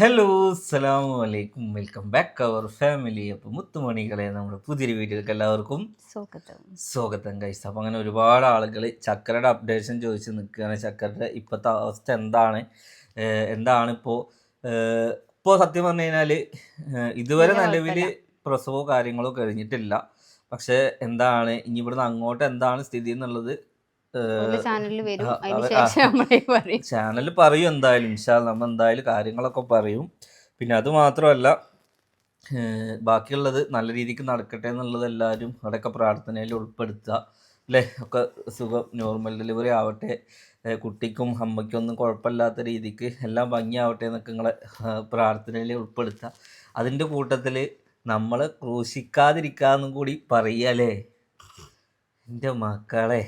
Hello അസ്സലാമു അലൈക്കും. Welcome back അവർ family അപ്പോൾ മുത്തുമണികളെ നമ്മുടെ പുതിയൊരു വീഡിയോയിലേക്ക് എല്ലാവർക്കും സ്വാഗതം. സ്വാഗതം കൈസ് അപ്പോൾ അങ്ങനെ ഒരുപാട് ആളുകൾ ചക്കരയുടെ അപ്ഡേഷൻ ചോദിച്ച് നിൽക്കുകയാണ് ചക്കരയുടെ ഇപ്പോഴത്തെ അവസ്ഥ എന്താണ്? എന്താണിപ്പോൾ എന്താണ് ഇപ്പോൾ ഇപ്പോൾ സത്യം പറഞ്ഞു കഴിഞ്ഞാൽ ഇതുവരെ നിലവിൽ പ്രസവോ കാര്യങ്ങളോ കഴിഞ്ഞിട്ടില്ല. പക്ഷേ എന്താണ്? ഇനി ഇവിടുന്ന് അങ്ങോട്ട് എന്താണ് സ്ഥിതി എന്നുള്ളത് ചാനലിൽ പറയും. എന്തായാലും. ഇൻഷാ നമ്മൾ എന്തായാലും കാര്യങ്ങളൊക്കെ പറയും. പിന്നെ അത് മാത്രമല്ല ബാക്കിയുള്ളത് നല്ല രീതിക്ക് നടക്കട്ടെ എന്നുള്ളത് എല്ലാവരും അവിടെയൊക്കെ പ്രാർത്ഥനയിൽ ഉൾപ്പെടുത്തുക. അല്ലേ? ഒക്കെ സുഖം നോർമൽ ഡെലിവറി ആവട്ടെ. കുട്ടിക്കും അമ്മയ്ക്കും ഒന്നും കുഴപ്പമില്ലാത്ത രീതിക്ക് എല്ലാം ഭംഗിയാവട്ടെ എന്നൊക്കെ നിങ്ങളെ പ്രാർത്ഥനയിൽ ഉൾപ്പെടുത്തുക. അതിന്റെ കൂട്ടത്തിൽ നമ്മൾ ക്രൂശിക്കാതിരിക്കാന്നും കൂടി പറയല്ലേ എന്റെ മക്കളെ.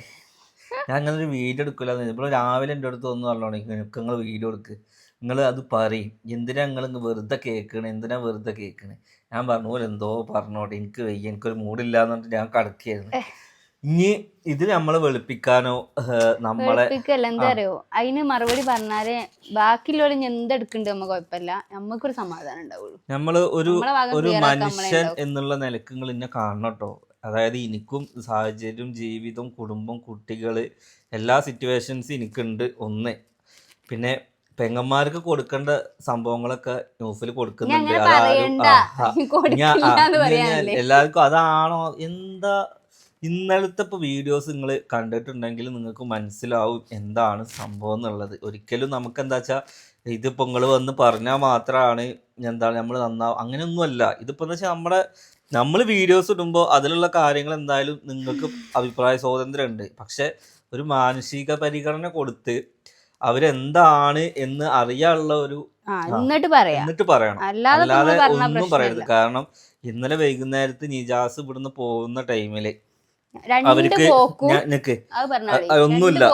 ഞാൻ അങ്ങനെ ഒരു വീഡിയോ എടുക്കില്ല ഇപ്പോൾ രാവിലെ എന്റെ അടുത്ത് ഒന്ന് പറഞ്ഞോളൂ നിനക്ക് നിങ്ങൾ വീഡിയോ എടുക്ക്. നിങ്ങൾ അത് പറയും. എന്തിനാ നിങ്ങൾ വെറുതെ കേൾക്കണേ എന്തിനാ വെറുതെ കേൾക്കണേ ഞാൻ പറഞ്ഞു പോലെ എന്തോ പറഞ്ഞോട്ടെ. എനിക്ക് വയ്യ. എനിക്കൊരു മൂടില്ല എന്ന് പറഞ്ഞിട്ട് ഞാൻ കടക്കിയായിരുന്നു ഇനി ഇത് നമ്മളെ വെളുപ്പിക്കാനോ നമ്മളെ എന്താ. അറിയോ? അതിന് മറുപടി പറഞ്ഞാൽ ബാക്കിയുള്ളവരെ എന്തെടുക്കണ്ട് നമ്മ കുഴപ്പമില്ല. നമുക്കൊരു സമാധാനം ഉണ്ടാവുള്ളൂ. നമ്മൾ ഒരു ഒരു മനുഷ്യൻ എന്നുള്ള നിലയ്ക്ക് നിങ്ങൾ ഇന്നെ കാണണം കേട്ടോ അതായത് എനിക്കും സാഹചര്യം ജീവിതം കുടുംബം കുട്ടികൾ എല്ലാ സിറ്റുവേഷൻസ് എനിക്കുണ്ട് ഒന്ന്. പിന്നെ പെങ്ങന്മാർക്ക് കൊടുക്കേണ്ട സംഭവങ്ങളൊക്കെ ന്യൂസിൽ കൊടുക്കുന്നുണ്ട്. എല്ലാവർക്കും അതാണോ? എന്താ ഇന്നലത്തെ ഇപ്പോൾ വീഡിയോസ് നിങ്ങൾ കണ്ടിട്ടുണ്ടെങ്കിൽ നിങ്ങൾക്ക് മനസ്സിലാവും എന്താണ് സംഭവം എന്നുള്ളത്. ഒരിക്കലും നമുക്ക് എന്താ വെച്ചാൽ ഇതിപ്പോൾ നിങ്ങൾ വന്ന് പറഞ്ഞാൽ മാത്രമാണ് എന്താണ് നമ്മൾ നന്നാവും അങ്ങനെയൊന്നുമല്ല. ഇതിപ്പോൾ എന്താ വെച്ചാൽ നമ്മുടെ നമ്മൾ വീഡിയോസ് ഇടുമ്പോൾ അതിലുള്ള കാര്യങ്ങൾ എന്തായാലും നിങ്ങൾക്ക് അഭിപ്രായ സ്വാതന്ത്ര്യം ഉണ്ട് പക്ഷെ ഒരു മാനസിക പരിഗണന കൊടുത്ത് അവരെന്താണ് എന്ന് അറിയാനുള്ള ഒരു എന്നിട്ട് പറയാ. എന്നിട്ട് പറയണം. അല്ലാതെ ഒന്നും പറയരുത്. കാരണം ഇന്നലെ വൈകുന്നേരത്ത് നിജാസ് ഇവിടുന്ന് പോകുന്ന ടൈമിൽ അവർക്ക് ഒന്നുമില്ല.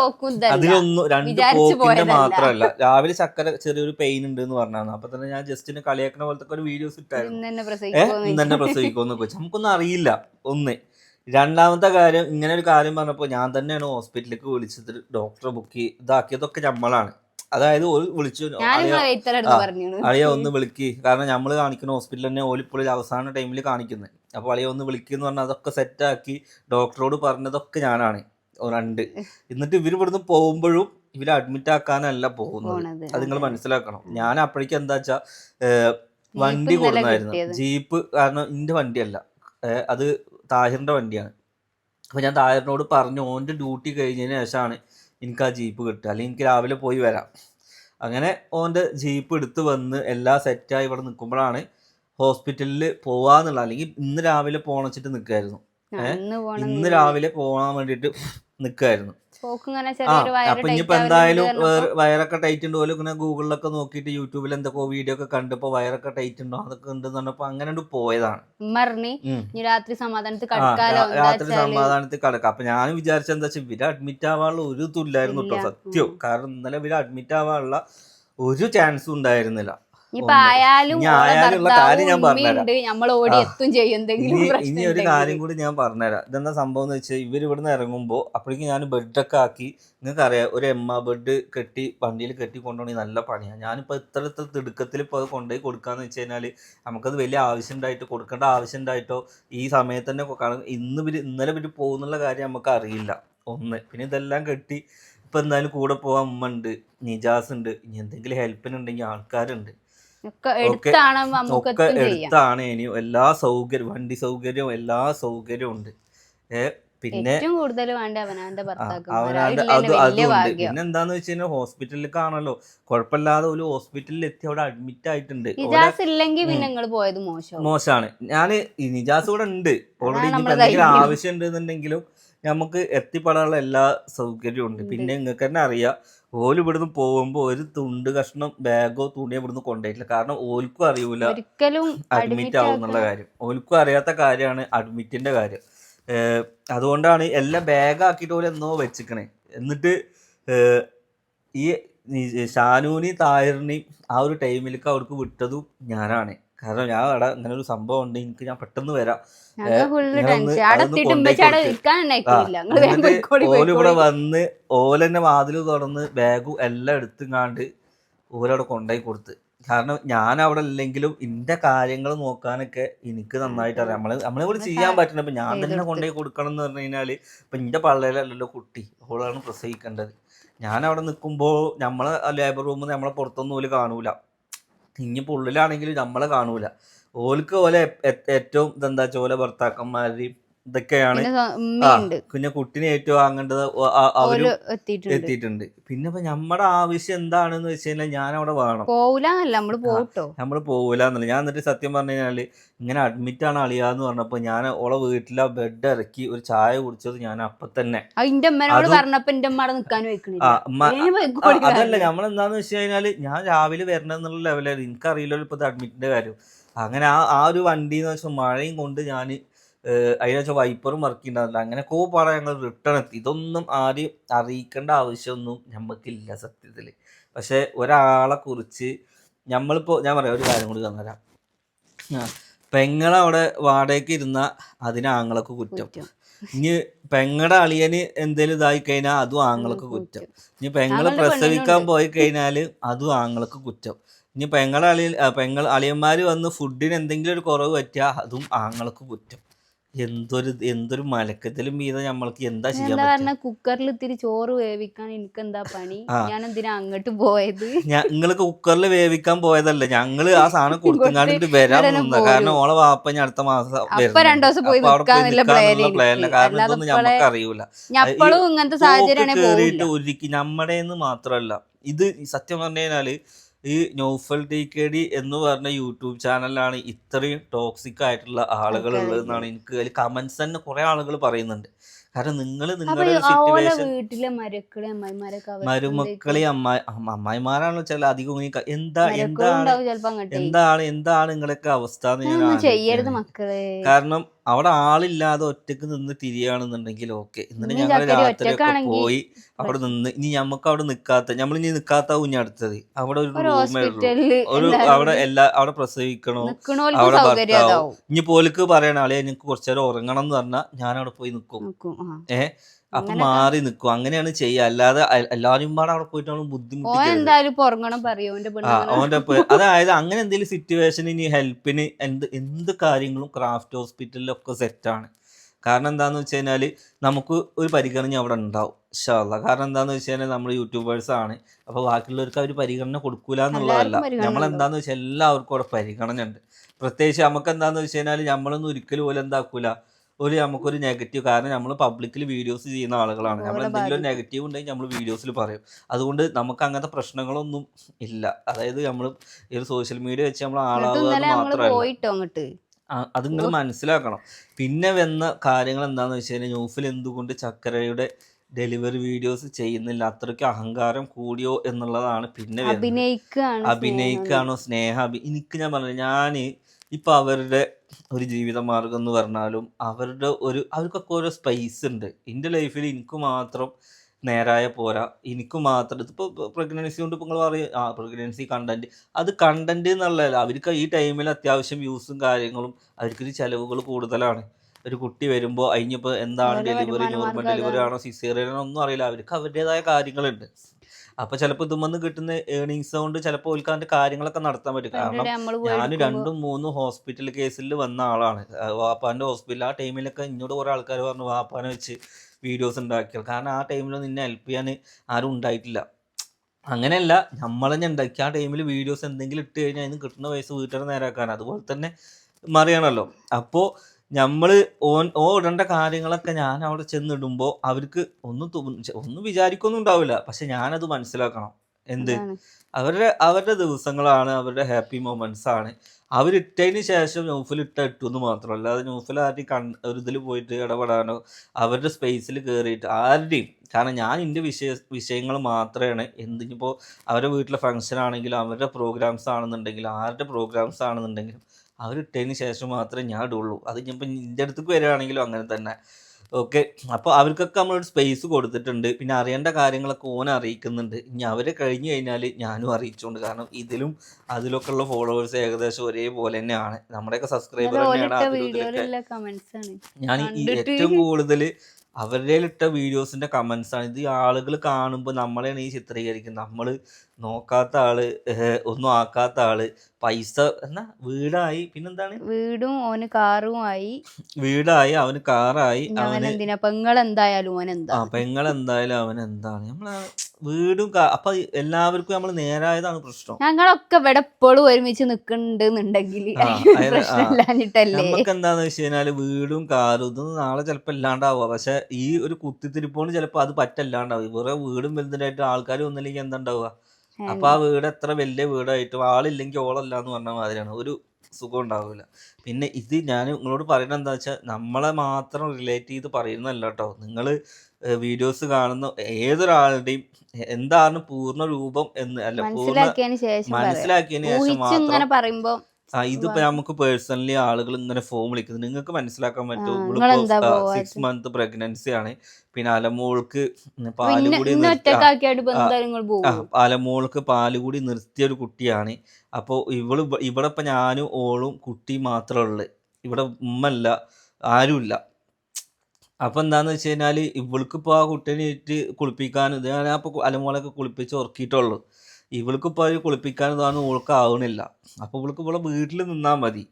അതിലൊന്നും രണ്ട് പോക്കിന്റെ മാത്രല്ല രാവിലെ ചക്കര ചെറിയൊരു പെയിൻ ഉണ്ട് എന്ന് പറഞ്ഞാൽ അപ്പൊ തന്നെ ഞാൻ ജസ്റ്റിന് കളിയാക്കണ പോലത്തെ ഒരു വീഡിയോസ് ഇട്ടായിരുന്നു. ഇന്ന് തന്നെ പ്രസവിക്കുമെന്ന് വെച്ചാൽ നമുക്കൊന്നും അറിയില്ല. ഒന്ന്. രണ്ടാമത്തെ കാര്യം ഇങ്ങനെ ഒരു കാര്യം പറഞ്ഞപ്പോൾ ഞാൻ തന്നെയാണ് ഹോസ്പിറ്റലിലേക്ക് വിളിച്ചത്. ഡോക്ടറെ ബുക്ക് ഇതാക്കിയതൊക്കെ നമ്മളാണ് അതായത് ഒരു വിളിച്ചു. അളിയ ഒന്ന് വിളിക്ക്. കാരണം നമ്മൾ കാണിക്കുന്ന ഹോസ്പിറ്റലിൽ തന്നെ ഓലിപ്പോൾ അവസാന ടൈമിൽ കാണിക്കുന്നത് അപ്പോൾ അളിയെ ഒന്ന് വിളിക്കുന്നു പറഞ്ഞാൽ അതൊക്കെ സെറ്റാക്കി ഡോക്ടറോട് പറഞ്ഞതൊക്കെ ഞാനാണ്. രണ്ട്. എന്നിട്ട് ഇവർ ഇവിടുന്ന് പോകുമ്പോഴും ഇവരെ അഡ്മിറ്റ് ആക്കാനല്ല പോകുന്നത്. അത് നിങ്ങൾ മനസ്സിലാക്കണം. ഞാൻ അപ്പോഴേക്കും എന്താ വെച്ചാൽ വണ്ടി കൊടുന്നായിരുന്നു ജീപ്പ് കാരണം എന്റെ വണ്ടിയല്ല. അത് താഹിറിന്റെ വണ്ടിയാണ്. അപ്പോൾ ഞാൻ താഹിറിനോട് പറഞ്ഞു ഓന്റെ ഡ്യൂട്ടി കഴിഞ്ഞതിന് ശേഷമാണ് എനിക്ക് ആ ജീപ്പ് കിട്ടുക. അല്ലെങ്കിൽ എനിക്ക് രാവിലെ പോയി വരാം. അങ്ങനെ ഓന്റെ ജീപ്പ് എടുത്ത് വന്ന് എല്ലാം സെറ്റായി ഇവിടെ നിൽക്കുമ്പോഴാണ് ഹോസ്പിറ്റലിൽ പോവാന്നുള്ള അല്ലെങ്കിൽ ഇന്ന് രാവിലെ പോണച്ചിട്ട് നിൽക്കായിരുന്നു? ഇന്ന് രാവിലെ പോകാൻ വേണ്ടിട്ട് നിൽക്കായിരുന്നു അപ്പൊ ഇനിയിപ്പോ എന്തായാലും വേറെ വയറൊക്കെ ടൈറ്റ് ഉണ്ട്. പോലെ ഇങ്ങനെ ഗൂഗിളിലൊക്കെ നോക്കിയിട്ട് യൂട്യൂബിൽ എന്തൊക്കെ വീഡിയോ ഒക്കെ കണ്ടപ്പോ വയറൊക്കെ ടൈറ്റ് ഉണ്ടോ അതൊക്കെ ഉണ്ടെന്ന് പറഞ്ഞപ്പോ അങ്ങനെ പോയതാണ്. രാത്രി സമാധാനത്തിൽ രാത്രി വെച്ചാൽ? സമാധാനത്തിൽ കിടക്കാം. അപ്പൊ ഞാൻ വിചാരിച്ച എന്താ വെച്ചാൽ ഇവർ അഡ്മിറ്റ് ആവാനുള്ള ഒരു ഇതുമില്ലായിരുന്നു കേട്ടോ. സത്യം. കാരണം ഇന്നലെ ഇവർ അഡ്മിറ്റ് ആവാനുള്ള ഒരു ചാൻസും ഉണ്ടായിരുന്നില്ല. ഇനി ഒരു കാര്യം കൂടി ഞാൻ പറഞ്ഞുതരാം. ഇതെന്താ സംഭവം എന്ന് വെച്ചാൽ ഇവർ ഇവിടുന്ന് ഇറങ്ങുമ്പോൾ അപ്പോഴേക്കും ഞാൻ ബെഡൊക്കെ ആക്കി. നിങ്ങൾക്ക് അറിയാം ഒരു എമ്മ ബെഡ് കെട്ടി വണ്ടിയിൽ കെട്ടി കൊണ്ടുപോകണമെങ്കിൽ നല്ല പണിയാണ് ഞാനിപ്പോൾ ഇത്ര ഇത്ര തിടുക്കത്തിൽ ഇപ്പോൾ അത് കൊണ്ടുപോയി കൊടുക്കാന്ന് വെച്ച് കഴിഞ്ഞാൽ നമുക്കത് വലിയ ആവശ്യം ഉണ്ടായിട്ട് കൊടുക്കേണ്ട ആവശ്യം ഉണ്ടായിട്ടോ ഈ സമയത്ത് തന്നെ കാരണം ഇന്ന് ഇവർ ഇന്നലെ ഇവർ പോകുന്നുള്ള കാര്യം നമുക്ക് അറിയില്ല. ഒന്ന് പിന്നെ ഇതെല്ലാം കെട്ടി ഇപ്പം എന്തായാലും കൂടെ പോകാൻ ഉമ്മ ഉണ്ട് നിജാസ് ഉണ്ട് ഇനി എന്തെങ്കിലും ഹെൽപ്പിനുണ്ടെങ്കിൽ ആൾക്കാരുണ്ട്. ഒക്കെ എടുത്താണ് ഇനി എല്ലാ സൗകര്യം വണ്ടി സൗകര്യവും എല്ലാ സൗകര്യവും ഉണ്ട്. പിന്നെ പിന്നെ എന്താന്ന് വെച്ച് കഴിഞ്ഞാൽ ഹോസ്പിറ്റലിൽ കാണല്ലോ കുഴപ്പമില്ലാതെ ഒരു ഹോസ്പിറ്റലിൽ എത്തി അവിടെ അഡ്മിറ്റ് ആയിട്ടുണ്ട്. മോശമാണ്. ഞാൻ നിജാസ് ഇവിടെ ഉണ്ട്. ഓൾറെഡി എന്തെങ്കിലും ആവശ്യം ഉണ്ടെന്നുണ്ടെങ്കിലും നമുക്ക് എത്തിപ്പെടാനുള്ള എല്ലാ സൗകര്യവും ഉണ്ട്. പിന്നെ നിങ്ങൾക്ക് തന്നെ അറിയാം. ഓൽ ഇവിടുന്ന് പോകുമ്പോ ഒരു തുണ്ട് കഷ്ണം ബാഗോ തുണിയോ ഇവിടുന്ന് കൊണ്ടുപോയിട്ടില്ല കാരണം ഓൽക്കും അറിയൂല ഒരിക്കലും അഡ്മിറ്റ് ആവും എന്നുള്ള കാര്യം. ഓൽക്കും അറിയാത്ത കാര്യമാണ് അഡ്മിറ്റിന്റെ കാര്യം. അതുകൊണ്ടാണ് എല്ലാം ബാഗാക്കിയിട്ട് പോലെ എന്നോ വെച്ചിക്കണേ. എന്നിട്ട് ഈ ഷാനൂനി താഹിറിനെയും ആ ഒരു ടൈമിലേക്ക് അവർക്ക് വിട്ടതും ഞാനാണ്. കാരണം ഞാൻ അവിടെ അങ്ങനെ ഒരു സംഭവം ഉണ്ട് എനിക്ക് ഞാൻ പെട്ടെന്ന് വരാം. ഓലിവിടെ വന്ന് ഓലെന്നെ വാതിൽ തുറന്ന് ബാഗും എല്ലാം എടുത്തുങ്ങാണ്ട് ഓലവിടെ കൊണ്ടുപോയി കൊടുത്ത് കാരണം ഞാൻ അവിടെ അല്ലെങ്കിലും എന്റെ കാര്യങ്ങൾ നോക്കാനൊക്കെ എനിക്ക് നന്നായിട്ട് അറിയാം. നമ്മൾ നമ്മളെ കൂടി ചെയ്യാൻ പറ്റണം ഇപ്പൊ ഞാൻ തന്നെ. കൊണ്ടുപോയി കൊടുക്കണം എന്ന് പറഞ്ഞു കഴിഞ്ഞാൽ ഇപ്പൊ എന്റെ പള്ളയിലല്ലല്ലോ കുട്ടി. ഓളാണ് പ്രസവിക്കേണ്ടത്. ഞാൻ അവിടെ നിൽക്കുമ്പോൾ നമ്മളെ ലേബർ റൂമിൽ നമ്മളെ പുറത്തൊന്നും ഓൽ കാണൂല. ഇനിയിപ്പോൾ ഉള്ളിലാണെങ്കിലും നമ്മളെ കാണൂല. ഓൽക്ക് ഓലെ ഏറ്റവും ഇതെന്താ വെച്ചാൽ ഓലെ ഭർത്താക്കന്മാരെയും ഇതൊക്കെയാണ്. പിന്നെ കുട്ടിനെ ഏറ്റവും വാങ്ങേണ്ടത് അവരും എത്തിയിട്ടുണ്ട്. പിന്നെ ഇപ്പൊ നമ്മുടെ ആവശ്യം എന്താണെന്ന് വെച്ച് കഴിഞ്ഞാൽ ഞാൻ അവിടെ വേണം. പോവൂലെന്നല്ല നമ്മൾ പോട്ടോ നമ്മൾ പോവില്ല എന്നല്ല ഞാൻ എന്നിട്ട് സത്യം പറഞ്ഞു കഴിഞ്ഞാൽ ഇങ്ങനെ അഡ്മിറ്റ് ആണ് അളിയാന്ന് പറഞ്ഞപ്പോ ഞാൻ ഓളെ വീട്ടിലെ ബെഡ് ഇറക്കി ഒരു ചായ കുടിച്ചത് ഞാൻ അപ്പൊ തന്നെ. അതല്ല നമ്മളെന്താന്ന് വെച്ച് കഴിഞ്ഞാൽ ഞാൻ രാവിലെ വരണം എന്നുള്ള ലെവലായിരുന്നു എനിക്കറിയില്ലല്ലോ ഇപ്പൊ അഡ്മിറ്റിന്റെ കാര്യം. അങ്ങനെ ആ ആ ഒരു വണ്ടി എന്ന് വെച്ചാൽ മഴയും കൊണ്ട് ഞാൻ അതിന് വെച്ചാൽ വൈപ്പറും വർക്ക് ചെയ്യുന്നുണ്ടാവില്ല അങ്ങനെ കോ പാടെ ഞങ്ങൾ റിട്ടേൺ എത്തി. ഇതൊന്നും ആരും അറിയിക്കേണ്ട ആവശ്യമൊന്നും നമുക്കില്ല സത്യത്തിൽ പക്ഷേ ഒരാളെ കുറിച്ച് നമ്മളിപ്പോൾ ഞാൻ പറയാം ഒരു കാര്യം കൂടി തന്നരാം. പെങ്ങളെ അവിടെ വാടകയ്ക്ക് ഇരുന്ന അതിന് ആങ്ങളൊക്കെ കുറ്റം. ഇനി പെങ്ങളുടെ അളിയന് എന്തേലും ഇതായി കഴിഞ്ഞാൽ അതും ആങ്ങൾക്ക് കുറ്റം. ഇനി പെങ്ങളെ പ്രസവിക്കാൻ പോയി കഴിഞ്ഞാൽ അതും ആങ്ങൾക്ക് കുറ്റം. ഇനി പെങ്ങളെ അളിയ ആ, പെങ്ങൾ അളിയന്മാർ വന്ന് ഫുഡിന് എന്തെങ്കിലും ഒരു കുറവ് പറ്റിയാൽ അതും ആങ്ങൾക്ക് കുറ്റം. എന്തൊരു എന്തൊരു മലക്കത്തിലും വീതം നമ്മൾക്ക് എന്താ ചെയ്യാൻ എന്താ പറഞ്ഞ? കുക്കറിൽ ഇത്തിരി ചോറ് വേവിക്കാൻ എനിക്ക് എന്താ പണി. ഞാൻ എന്തിനാ അങ്ങോട്ട് പോയത്? ഞങ്ങൾ കുക്കറിൽ വേവിക്കാൻ പോയതല്ല. ഞങ്ങൾ ആ സാധനം കൊടുത്തുങ്ങാണ്ടിട്ട് വരാൻ നിന്ന. കാരണം ഓളെ വാപ്പ ഞാൻ അടുത്ത മാസം പ്ലാനില്ല കാരണം ഇതൊന്നും അറിയൂല ഇങ്ങനത്തെ സാഹചര്യം ഒരുക്കി നമ്മുടെ മാത്രല്ല. ഇത് സത്യം പറഞ്ഞു കഴിഞ്ഞാൽ ഈ നോഫൽ ടി കെ ഡി എന്ന് പറഞ്ഞ യൂട്യൂബ് ചാനലിലാണ് ഇത്രയും ടോക്സിക് ആയിട്ടുള്ള ആളുകൾ ഉള്ളത് ഉള്ളതെന്നാണ് എനിക്ക് അതിൽ കമന്റ്സ് തന്നെ കുറെ ആളുകൾ പറയുന്നുണ്ട്. കാരണം നിങ്ങൾ നിങ്ങളുടെ സിറ്റുവേഷൻ വീട്ടിലെ മരക്കളെ അമ്മായിമാരൊക്കെ മരുമക്കളെ അമ്മായി അമ്മ- അമ്മായിമാരാണല്ലോ ചില അധികം എന്താ എന്താണ് എന്താണ് എന്താണ് നിങ്ങളൊക്കെ അവസ്ഥ കാരണം അവിടെ ആളില്ലാതെ ഒറ്റയ്ക്ക് നിന്ന് തിരിയാണെന്നുണ്ടെങ്കിൽ ഓക്കെ എന്നിട്ട് ഞങ്ങൾ രാത്രി രാത്രിയൊക്കെ പോയി അവിടെ നിന്ന് ഇനി നമുക്ക് അവിടെ നിക്കാത്ത നമ്മൾ ഇനി നിക്കാത്ത കുഞ്ഞ അടുത്തത്. അവിടെ ഒരു റൂമേ ഒരു അവിടെ എല്ലാ അവിടെ പ്രസവിക്കണോ? അവിടെ ഭർത്താവും. ഇനി പോലിക്ക് പറയണ ആളെ എനിക്ക് കുറച്ചു നേരം ഉറങ്ങണം എന്ന് പറഞ്ഞാൽ ഞാൻ അവിടെ പോയി നിൽക്കും. ഏഹ്? അപ്പൊ. മാറി നിൽക്കും അങ്ങനെയാണ് ചെയ്യുക. അല്ലാതെ എല്ലാവരും പാടെ അവിടെ പോയിട്ടാണ് ബുദ്ധിമുട്ട് അതായത് അങ്ങനെ എന്തെങ്കിലും സിറ്റുവേഷൻ ഇനി ഹെൽപ്പിന് എന്ത് എന്ത് കാര്യങ്ങളും ക്രാഫ്റ്റ് ഹോസ്പിറ്റലിലൊക്കെ സെറ്റാണ് കാരണം എന്താന്ന് വെച്ച് കഴിഞ്ഞാൽ നമുക്ക് ഒരു പരിഗണന അവിടെ ഉണ്ടാവും. ഇഷ്ടമല്ല കാരണം എന്താന്ന് വെച്ച് കഴിഞ്ഞാൽ നമ്മൾ യൂട്യൂബേഴ്സ് ആണ്. അപ്പൊ ബാക്കിയുള്ളവർക്ക് അവർ പരിഗണന കൊടുക്കൂല എന്നുള്ളതല്ല. നമ്മൾ എന്താന്ന് വെച്ചാൽ എല്ലാവർക്കും അവിടെ പരിഗണന ഉണ്ട്. പ്രത്യേകിച്ച് നമുക്ക് എന്താന്ന് വെച്ച് കഴിഞ്ഞാൽ നമ്മളൊന്നും ഒരിക്കലും പോലെ എന്താക്കൂല. ഒരു നമുക്കൊരു നെഗറ്റീവ് കാരണം നമ്മൾ പബ്ലിക്കിൽ വീഡിയോസ് ചെയ്യുന്ന ആളുകളാണ്. നമ്മൾ എന്തെങ്കിലും. നെഗറ്റീവ് ഉണ്ടെങ്കിൽ നമ്മൾ വീഡിയോസിൽ പറയും. അതുകൊണ്ട് നമുക്ക് അങ്ങനത്തെ പ്രശ്നങ്ങളൊന്നും ഇല്ല. അതായത് നമ്മൾ ഈ ഒരു സോഷ്യൽ മീഡിയ വെച്ച് നമ്മൾ ആളാവുക മാത്രമല്ല. അത് നിങ്ങൾ മനസ്സിലാക്കണം. പിന്നെ വന്ന കാര്യങ്ങൾ എന്താണെന്ന് വെച്ച് കഴിഞ്ഞാൽ ന്യൂഫിൽ എന്തുകൊണ്ട് ചക്കരയുടെ ഡെലിവറി വീഡിയോസ് ചെയ്യുന്നില്ല? അത്രയ്ക്ക് അഹങ്കാരം കൂടിയോ എന്നുള്ളതാണ് പിന്നെ അഭിനയിക്കുകയാണോ അഭിനയിക്കാണോ സ്നേഹ. എനിക്ക് ഞാൻ പറഞ്ഞു ഞാൻ ഇപ്പൊ അവരുടെ ഒരു ജീവിത മാർഗം എന്ന് പറഞ്ഞാലും അവരുടെ ഒരു അവർക്കൊക്കെ ഓരോ സ്പേസ് ഉണ്ട്. എന്റെ ലൈഫിൽ എനിക്ക് മാത്രം നേരായ പോരാ. എനിക്ക് മാത്രം ഇതിപ്പോൾ പ്രഗ്നൻസി കൊണ്ട് ഇപ്പോൾ നിങ്ങൾ പറയും ആ പ്രഗ്നൻസി കണ്ടന്റ് അത് കണ്ടന്റ് എന്നുള്ളതല്ല അവർക്ക് ഈ ടൈമിൽ അത്യാവശ്യം വ്യൂസും കാര്യങ്ങളും അവർക്കൊരു ചിലവുകൾ കൂടുതലാണ്. ഒരു കുട്ടി വരുമ്പോൾ അതിനിപ്പോൾ എന്താണ് ഡെലിവറി നോർമൽ ഡെലിവറി ആണോ സിസേറിയൻ ആണോ ഒന്നും അറിയില്ല. അവർക്ക് അവരുടേതായ കാര്യങ്ങളുണ്ട്. അപ്പൊ ചിലപ്പോൾ ഇതുമെന്ന് കിട്ടുന്ന ഏണിങ്സ് കൊണ്ട് ചിലപ്പോൾ ഓൽക്ക് അതിന്റെ കാര്യങ്ങളൊക്കെ നടത്താൻ പറ്റും. കാരണം ഞാൻ രണ്ടും മൂന്നും ഹോസ്പിറ്റൽ കേസിൽ വന്ന ആളാണ്. വാപ്പാന്റെ ഹോസ്പിറ്റൽ ആ ടൈമിലൊക്കെ എന്നോട് കുറെ ആൾക്കാർ പറഞ്ഞു വാപ്പാനെ വെച്ച് വീഡിയോസ് ഉണ്ടാക്കിയത് കാരണം ആ ടൈമിൽ നിന്നെ ഹെൽപ്പ് ചെയ്യാൻ ആരും ഉണ്ടായിട്ടില്ല. അങ്ങനെയല്ല നമ്മൾ തന്നെ ഉണ്ടാക്കി. ആ ടൈമിൽ വീഡിയോസ് എന്തെങ്കിലും ഇട്ട് കഴിഞ്ഞാൽ അതിന് കിട്ടുന്ന പൈസ വീട്ടുകാരെ നേരാക്കാൻ അതുപോലെ തന്നെ മറിയണല്ലോ. അപ്പോൾ നമ്മൾ ഓൻ ഓ ഇടേണ്ട കാര്യങ്ങളൊക്കെ ഞാൻ അവിടെ ചെന്നിടുമ്പോൾ അവർക്ക് ഒന്നും ഒന്നും വിചാരിക്കൊന്നും ഉണ്ടാവില്ല. പക്ഷെ ഞാനത് മനസ്സിലാക്കണം. എന്ത്? അവരുടെ അവരുടെ ദിവസങ്ങളാണ് അവരുടെ ഹാപ്പി മൊമെന്റ്സ് ആണ്. അവരിട്ടതിന് ശേഷം ന്യൂഫിൽ ഇട്ട ഇട്ടു എന്ന് മാത്രമല്ല അല്ലാതെ ന്യൂഫിൽ ആരുടെയും കൺ ഒരു ഇതിൽ പോയിട്ട് ഇടപെടാനോ അവരുടെ സ്പേസിൽ കയറിയിട്ട് ആരുടെയും കാരണം ഞാൻ എന്റെ വിഷയ വിഷയങ്ങൾ മാത്രമാണ് എന്തിനിപ്പോൾ അവരുടെ വീട്ടിലെ ഫംഗ്ഷൻ ആണെങ്കിലും അവരുടെ പ്രോഗ്രാംസ് ആണെന്നുണ്ടെങ്കിലും ആരുടെ പ്രോഗ്രാംസ് ആണെന്നുണ്ടെങ്കിലും അവരിട്ടതിന് ശേഷം മാത്രമേ ഞാൻ ഇടുള്ളൂ. അത് ഇനിയിപ്പോൾ എന്റെ അടുത്തേക്ക് വരികയാണെങ്കിലും അങ്ങനെ തന്നെ. ഓക്കെ. അപ്പോൾ അവർക്കൊക്കെ നമ്മളൊരു സ്പേസ് കൊടുത്തിട്ടുണ്ട്. പിന്നെ അറിയേണ്ട കാര്യങ്ങളൊക്കെ ഓൻ അറിയിക്കുന്നുണ്ട്. ഇനി അവരെ കഴിഞ്ഞു കഴിഞ്ഞാൽ ഞാനും അറിയിച്ചുകൊണ്ട് കാരണം ഇതിലും അതിലൊക്കെ ഉള്ള ഫോളോവേഴ്സ് ഏകദേശം ഒരേപോലെ തന്നെയാണ്. നമ്മുടെയൊക്കെ സബ്സ്ക്രൈബർ തന്നെയാണ് ഞാൻ ഈ ഏറ്റവും കൂടുതൽ അവരുടെ ഇട്ട വീഡിയോസിന്റെ കമൻസാണ് ആണ്. ഇത് ആളുകൾ കാണുമ്പോൾ നമ്മളെയാണ് ഈ ചിത്രീകരിക്കുന്നത്. നമ്മൾ നോക്കാത്ത ആൾ ഒന്നും ആക്കാത്ത ആൾ പൈസ എന്നാ വീടായി. പിന്നെന്താണ്? വീടും ഓന് കാറും ആയി. വീടായി അവന് കാറായി അവന് എന്തിനാ? പെങ്ങൾ എന്തായാലും ഓൻ എന്താ? പെങ്ങൾ എന്തായാലും അവൻ എന്താണ്? നമ്മൾ വീടും അപ്പൊ എല്ലാവർക്കും നമ്മൾ നേരായതാണ് പ്രശ്നം. ഞങ്ങളൊക്കെ ഇവിടെ എപ്പോഴും ഒരുമിച്ച് നിക്കണ്ടെന്നുണ്ടെങ്കിൽ. നമുക്ക് എന്താന്ന് വെച്ച് കഴിഞ്ഞാൽ വീടും കാറും ഇതൊന്നും നാളെ ചിലപ്പോ ഇല്ലാണ്ടാവുക. പക്ഷെ ഈ ഒരു കുത്തിത്തിരിപ്പോണ് ചിലപ്പോ അത് പറ്റല്ലാണ്ടാവും. വേറെ വീടും വലുതായിട്ട് ആൾക്കാർ ഒന്നില്ലെങ്കിൽ എന്താ ഉണ്ടാവുക അപ്പൊ ആ വീട് എത്ര വലിയ വീടായിട്ടും ആളില്ലെങ്കിൽ ഓളല്ല എന്ന് പറഞ്ഞ മാതിരിയാണ്. ഒരു സുഖം ഉണ്ടാവില്ല പിന്നെ ഇത് ഞാൻ നിങ്ങളോട് പറയുന്നത് എന്താ വെച്ചാൽ നമ്മളെ മാത്രം റിലേറ്റ് ചെയ്ത് പറയുന്നതല്ല കേട്ടോ നിങ്ങൾ വീഡിയോസ് കാണുന്ന ഏതൊരാളുടെയും എന്താണ് പൂർണ രൂപം എന്ന് അല്ല പൂർണ മനസ്സിലാക്കിയതിന് ശേഷം മാത്രം ആ ഇതിപ്പോ നമുക്ക് പേഴ്സണലി ആളുകൾ ഇങ്ങനെ ഫോം വിളിക്കുന്നത് നിങ്ങൾക്ക് മനസ്സിലാക്കാൻ പറ്റും. സിക്സ് മന്ത് പ്രഗ്നൻസി ആണ്. പിന്നെ അലമോൾക്ക് പാൽ കൂടി അലമോൾക്ക് പാൽ കൂടി നിർത്തിയ ഒരു കുട്ടിയാണ്. അപ്പോൾ ഇവൾ ഇവ- ഇവിടെ ഇപ്പൊ ഞാനും ഓളും കുട്ടി മാത്രമേ ഉള്ളു. ഇവിടെ ഉമ്മല്ല ആരുമില്ല അപ്പൊ എന്താന്ന് വെച്ച് കഴിഞ്ഞാൽ ഇവൾക്ക് ഇപ്പൊ ആ കുട്ടീനെ കുളിപ്പിക്കാനും ഇത് ഞാൻ അപ്പൊ അലമോളൊക്കെ കുളിപ്പിച്ച് ഉറക്കിയിട്ടുള്ളൂ ഇവൾക്ക് ഇപ്പൊ അത് കുളിപ്പിക്കാൻ ഇതാണ് ഓൾക്ക് ആവണില്ല. അപ്പൊ ഇവൾക്ക് ഇവിടെ വീട്ടിൽ നിന്നാ മതി.